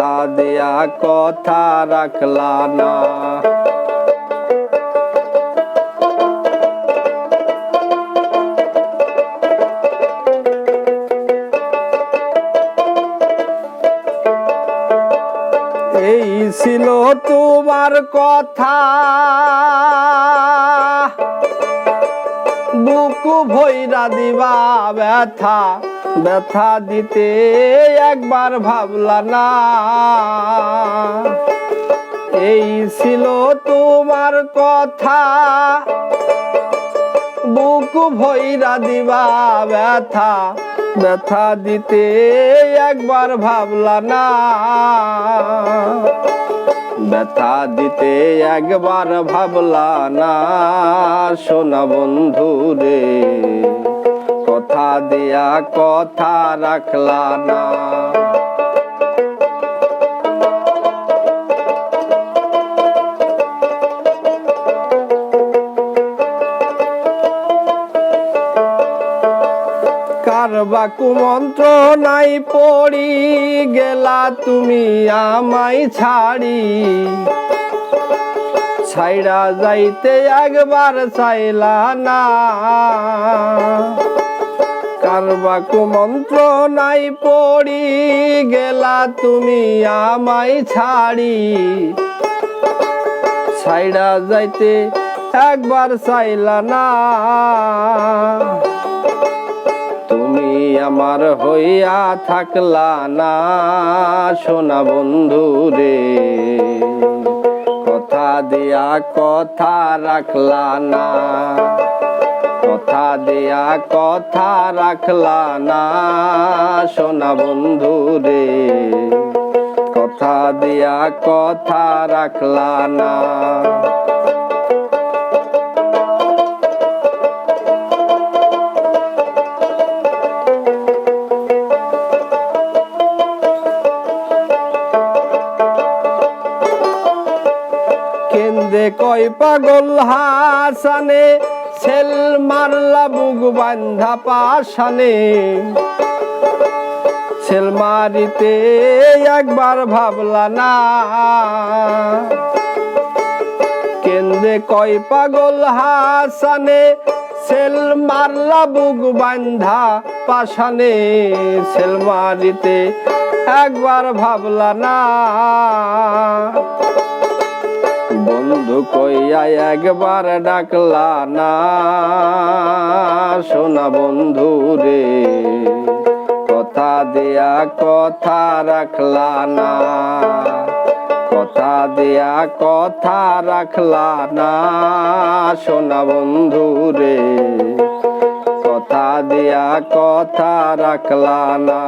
কথা দিয়া কথা রাখলা না। এই ছিল তোমার কথা। বুকু ভৈরা দিবা ব্যথা। ব্যথা দিতে একবার ভাবলা না। এই ছিল তোমার কথা। বুকু ভৈরা দিবা ব্যথা। ব্যথা দিতে একবার ভাবলা না। ব্যথা দিতে একবার ভাবলা না। সোনা বন্ধু রে কথা দিয়া কথা রাখলা না। কারবা কুমন্ত্র নাই পড়ি গেলা তুমি আমায় ছাড়ি। ছাইড়া যাইতে একবার চাইলা না। কারবা কুমন্ত্র নাই পড়ি গেলা তুমি আমায় ছাড়ি। ছাইড়া যাইতে একবার চাইলা না। তুমি আমার হইয়া থাকলা না, সোনা বন্ধু রে। কথা দিয়া কথা রাখলা না। কথা দিয়া কথা রাখলা না, সোনা বন্ধু রে। কথা দিয়া কথা রাখলা না। কেন্দে কয় পাগল হাসানে সেল মারলা বুক বান্ধা পাশানে সেল মারিতে একবার ভাবলা না। কেন্দ্রে কয় পাগল হাসানে সেল মারলা বুক বান্ধা পাশানে সেল মারিতে একবার ভাবলা না। বন্ধু কইয়া একবার ডাকলা না। সোনা বন্ধু রে, কথা দিয়া কথা রাখলা না। কথা দিয়া কথা রাখলা না। সোনা বন্ধু রে, কথা দিয়া কথা রাখলা না।